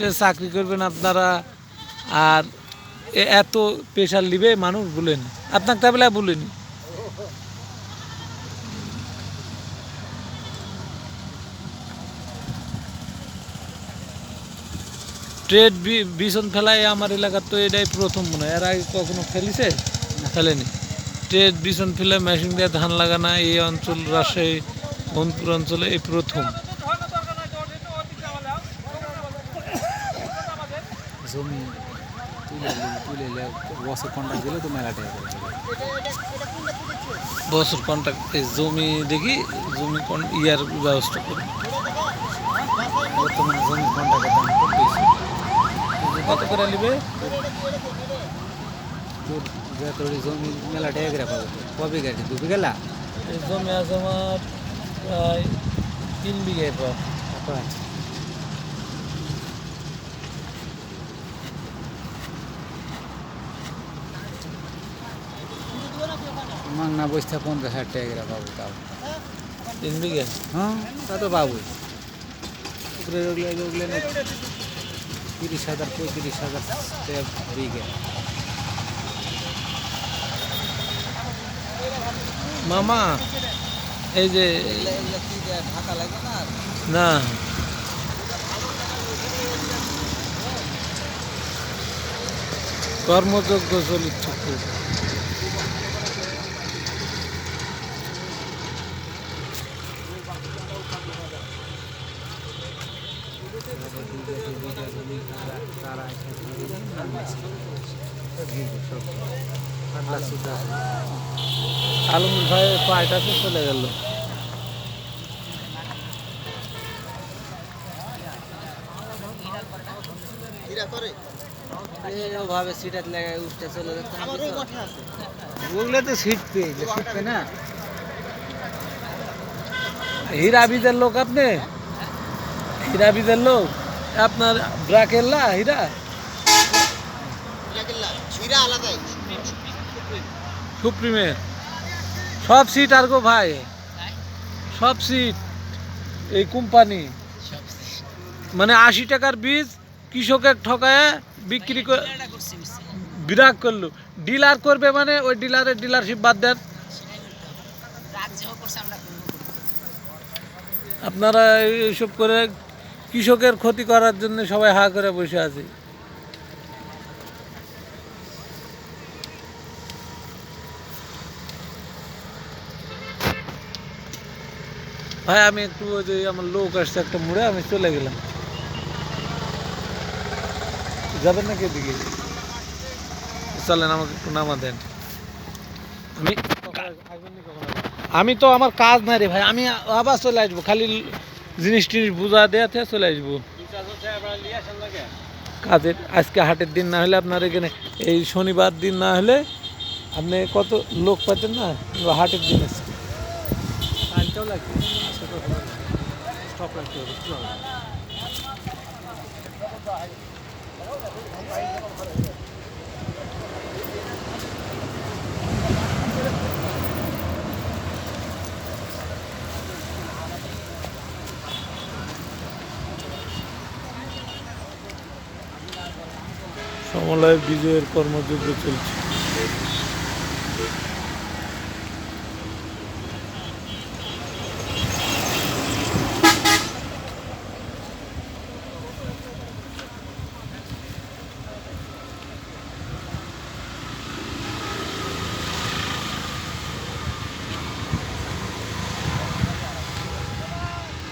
চাকরি করবেন আপনারা, আর এত প্রেশার নিবে মানুষ বলেন আপনাকে তাহলে বলিনি ট্রেড বিছন ফেলায় আমার এলাকার তো এটাই প্রথম মনে হয়। এর আগে কখনো ফেলিছে? ফেলেনি। ট্রেড বিছন ফেলে মেশিন দিয়ে ধান লাগানো, এই অঞ্চল, রাজশাহী মনপুর অঞ্চলে এই প্রথম। জমি তুলে তুলে বছর কন্ট্রাক্ট দিলে তো মেলা টাকা বছর কন্ট্রাক্ট জমি দেখি জমি কন- ইয়ার ব্যবস্থা করি বর্তমানে জমির কন্ট্রাক্টের দাম খুব বেশি। কত করে নিবে? তোর জমি মেলা টাকা করে পাবো কবে গেছে দু বিঘেলা জমি আছে আমার প্রায় তিন বিঘায় পর মাংনা বসতে পঞ্চাশ হাজার টাকা করে পাবো তাও। তিন বিঘা হ্যাঁ তা তো পাবোই। উপরে উঠলে না? তিরিশ হাজার পঁয়ত্রিশ হাজার বিঘে মামা এই যে ঢাকা লাগে না। না কর্মযোগ্য চলিত চক্র আলম ভাই পায়টা তো চলে গেল। ওভাবে সিটাত উঠতে চলে ওগুলো তো। সিট পেয়ে না? হীরা বিদের লোক আপনি? হীরা বিদের লোক আপনার ব্রাকেল্লা হীরা? সুপ্রিমের। সব সিট আর গো ভাই? সব সিট এই কোম্পানি? মানে আশি টাকার বীজ কৃষকের ঠকায় বিক্রি করে বিরাগ করল। ডিলার করবে মানে ওই ডিলারের ডিলারশিপ বাদ দেন। আপনারা এইসব করে কৃষকের ক্ষতি করার জন্য সবাই হা করে বসে আছে। ভাই আমি একটু ওই যে আমার লোক আসছে একটা মুড়ে আমি চলে গেলাম। যাবেন নাকি এদিকে? চলেন আমাকে একটু নামা দেন। আমি আমি তো আমার কাজ নাই রে ভাই আমি আবার চলে আসব খালি জিনিস টিনিস বুঝা দেওয়াতে চলে আসব। কাজের আজকে হাটের দিন না হলে আপনার এখানে, এই শনিবার দিন না হলে আপনি কত লোক পাচ্ছেন না? হাটের দিন আছে। লাগবে স্টপ রাখতে হবে কি বিজয়ের কর্মযজ্ঞ চলছে।